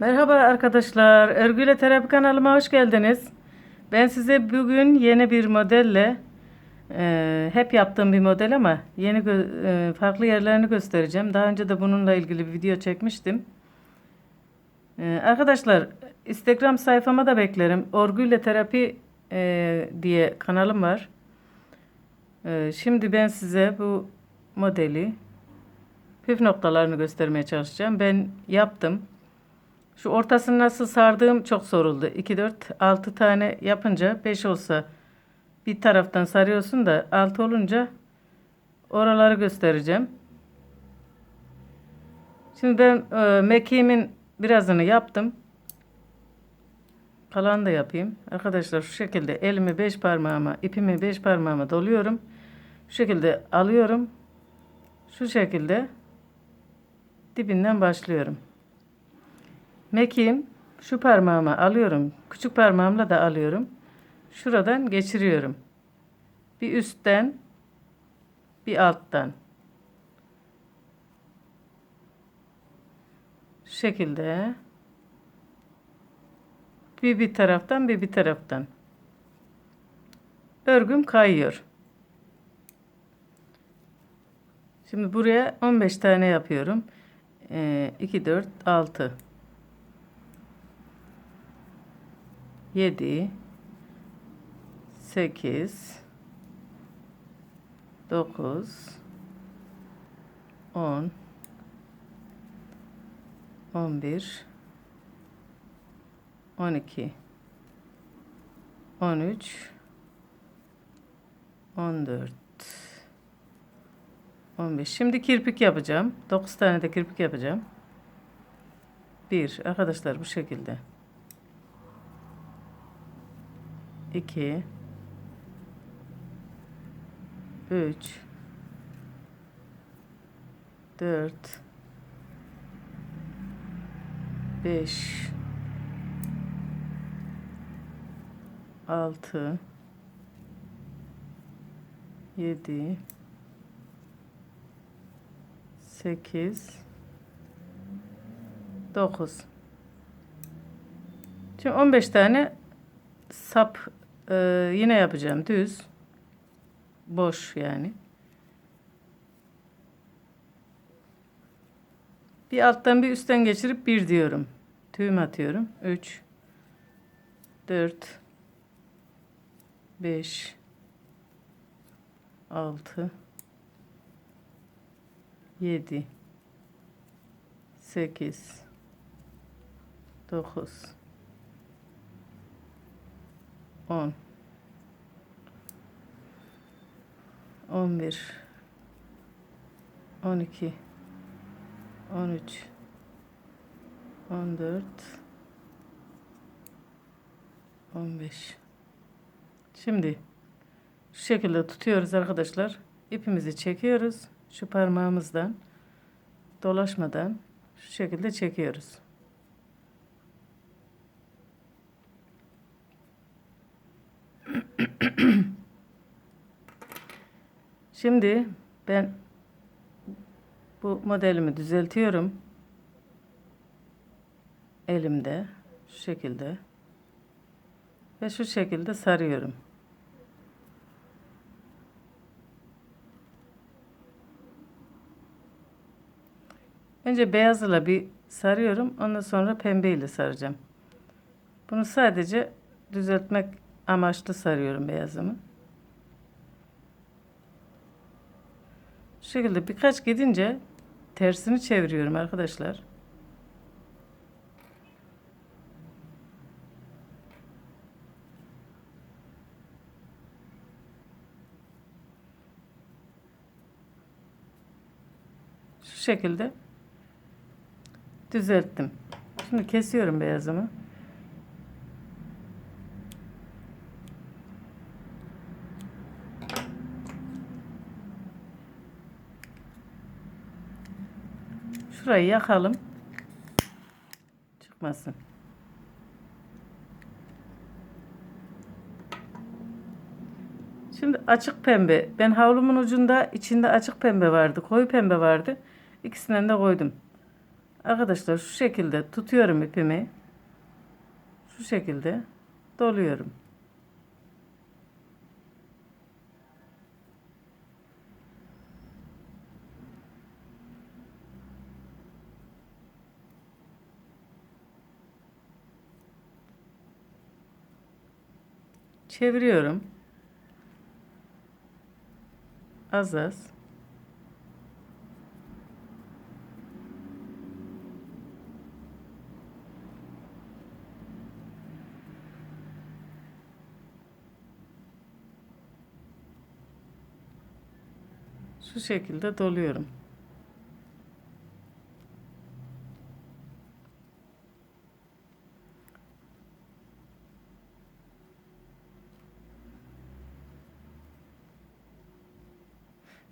Merhaba arkadaşlar. Örgüyle Terapi kanalıma hoş geldiniz. Ben size bugün yeni bir modelle e, hep yaptığım bir model ama yeni e, farklı yerlerini göstereceğim. Daha önce de bununla ilgili bir video çekmiştim. E, arkadaşlar Instagram sayfama da beklerim. Örgüyle Terapi e, diye kanalım var. E, şimdi ben size bu modeli püf noktalarını göstermeye çalışacağım. Ben yaptım. Şu ortasını nasıl sardığım çok soruldu. 2, 4, 6 tane yapınca 5 olsa bir taraftan sarıyorsun da 6 olunca oraları göstereceğim. Şimdi ben e, mekiğimin birazını yaptım. Kalanı da yapayım. Arkadaşlar şu şekilde elimi 5 parmağıma, ipimi 5 parmağıma doluyorum. Şu şekilde alıyorum. Şu şekilde dibinden başlıyorum. Mekiğim şu parmağıma alıyorum. Küçük parmağımla da alıyorum. Şuradan geçiriyorum. Bir üstten bir alttan. Şu şekilde. Bir bir taraftan bir bir taraftan. Örgüm kayıyor. Şimdi buraya 15 tane yapıyorum. Ee, 2, 4, 6. 7 8 9 10 11 12 13 14 15 Şimdi kirpik yapacağım. 9 tane de kirpik yapacağım. 1 arkadaşlar bu şekilde. 2 3 4 5 6 7 8 9 Şimdi 15 tane sap e, yine yapacağım. Düz. Boş yani. Bir alttan bir üstten geçirip bir diyorum. Tüğüm atıyorum. 3 4 5 6 7 8 9 10 11 12 13 14 15 Şimdi şu şekilde tutuyoruz arkadaşlar. İpimizi çekiyoruz. Şu parmağımızdan dolaşmadan şu şekilde çekiyoruz. Şimdi ben bu modelimi düzeltiyorum. Elimde şu şekilde ve şu şekilde sarıyorum. Önce beyazla bir sarıyorum. Ondan sonra pembeyle saracağım. Bunu sadece düzeltmek amaçlı sarıyorum beyazımı. Şu şekilde birkaç gidince tersini çeviriyorum arkadaşlar. Şu şekilde düzelttim. Şimdi kesiyorum beyazımı. Şurayı yakalım. Çıkmasın. Şimdi açık pembe. Ben havlumun ucunda içinde açık pembe vardı. Koyu pembe vardı. İkisinden de koydum. Arkadaşlar şu şekilde tutuyorum ipimi. Şu şekilde doluyorum. Çeviriyorum. Az az. Şu şekilde doluyorum.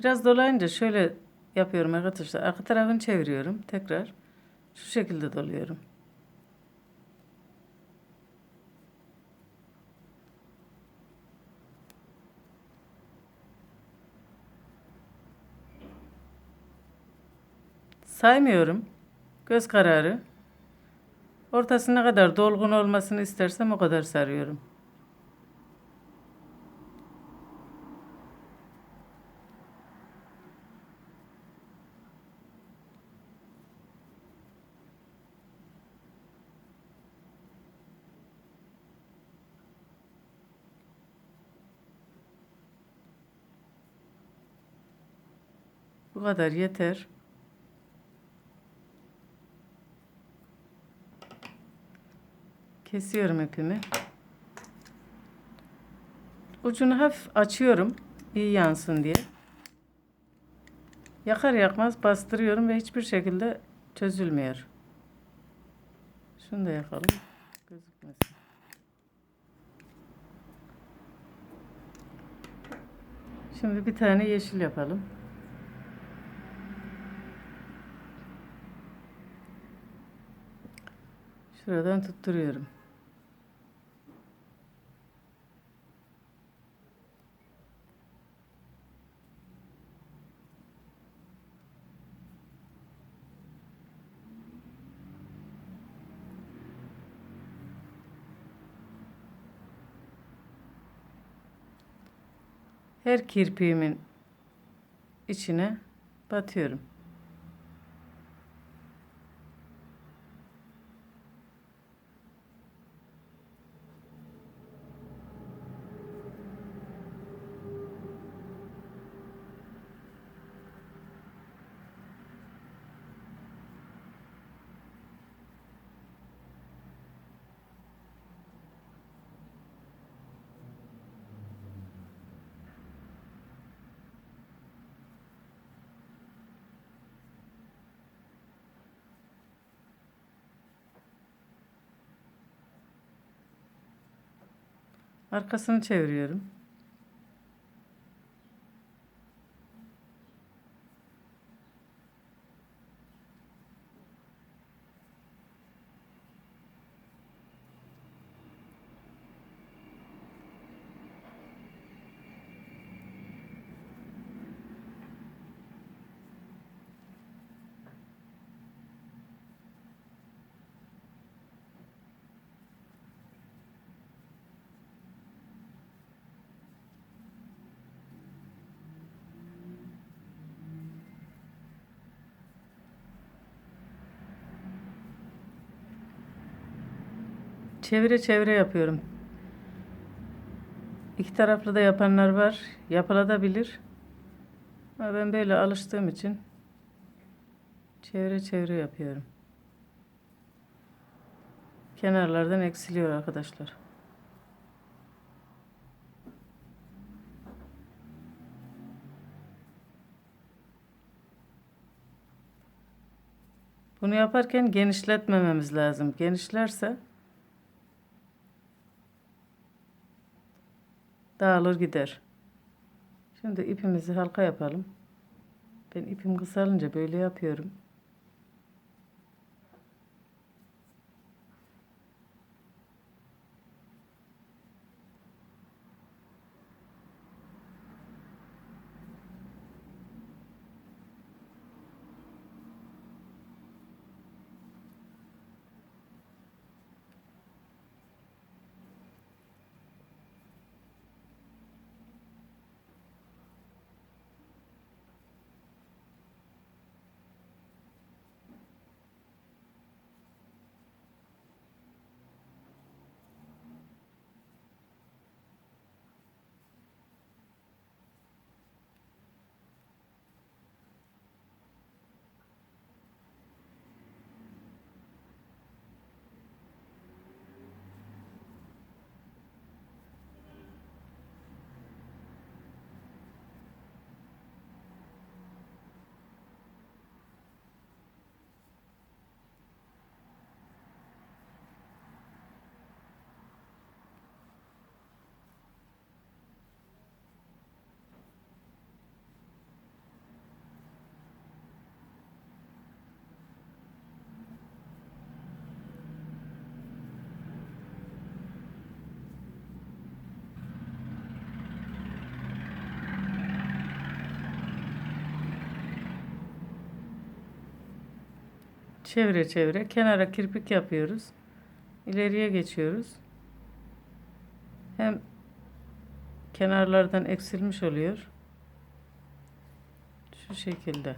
Biraz dolayınca şöyle yapıyorum arkadaşlar. Arka tarafını çeviriyorum. Tekrar şu şekilde doluyorum. Saymıyorum. Göz kararı. Ortası ne kadar dolgun olmasını istersem o kadar sarıyorum. Bu kadar yeter. Kesiyorum ipimi. Ucunu hafif açıyorum. iyi yansın diye. Yakar yakmaz bastırıyorum ve hiçbir şekilde çözülmüyor. Şunu da yakalım. Gözükmesin. Şimdi bir tane yeşil yapalım. Şuradan tutturuyorum. Her kirpiğimin içine batıyorum. Arkasını çeviriyorum. Çevire çevire yapıyorum. İki taraflı da yapanlar var. Yapılabilir. Ama ben böyle alıştığım için çevire çevire yapıyorum. Kenarlardan eksiliyor arkadaşlar. Bunu yaparken genişletmememiz lazım. Genişlerse dağılır gider. Şimdi ipimizi halka yapalım. Ben ipim kısalınca böyle yapıyorum. Çevire çevire kenara kirpik yapıyoruz. İleriye geçiyoruz. Hem kenarlardan eksilmiş oluyor. Şu şekilde.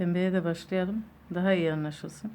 Pembeye de başlayalım. Daha iyi anlaşılsın.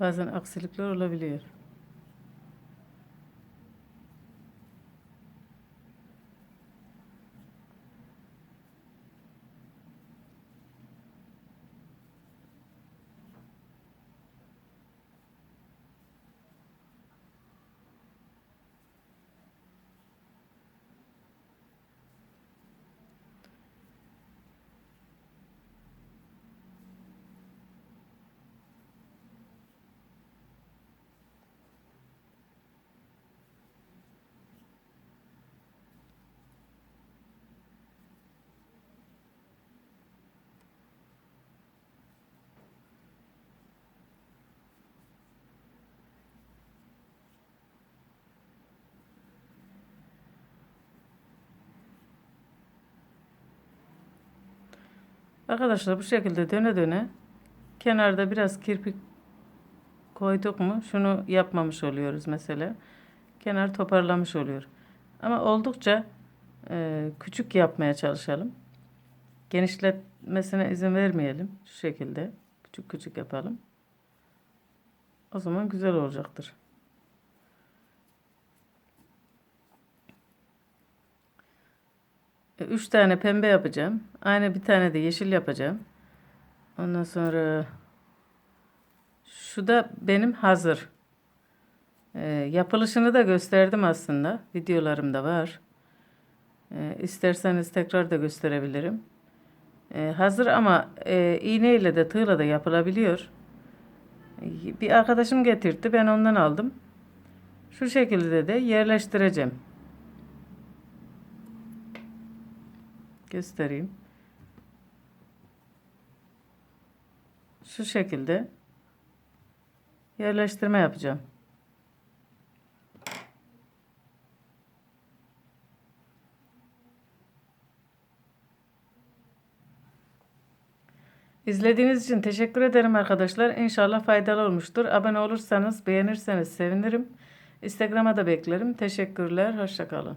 Bazen aksilikler olabiliyor. Arkadaşlar bu şekilde döne döne kenarda biraz kirpik koyduk mu şunu yapmamış oluyoruz mesela. Kenar toparlamış oluyor. Ama oldukça e, küçük yapmaya çalışalım. Genişletmesine izin vermeyelim. Şu şekilde küçük küçük yapalım. O zaman güzel olacaktır. E, Üç tane pembe yapacağım. Aynı bir tane de yeşil yapacağım. Ondan sonra şu da benim hazır. E, yapılışını da gösterdim aslında. Videolarımda var. E, isterseniz tekrar da gösterebilirim. E, hazır ama e, iğneyle de tığla da yapılabiliyor. E, Bir arkadaşım getirdi. Ben ondan aldım. Şu şekilde de yerleştireceğim. Göstereyim. Şu şekilde yerleştirme yapacağım. İzlediğiniz için teşekkür ederim arkadaşlar. İnşallah faydalı olmuştur. Abone olursanız, beğenirseniz sevinirim. Instagram'a da beklerim. Teşekkürler. Hoşçakalın.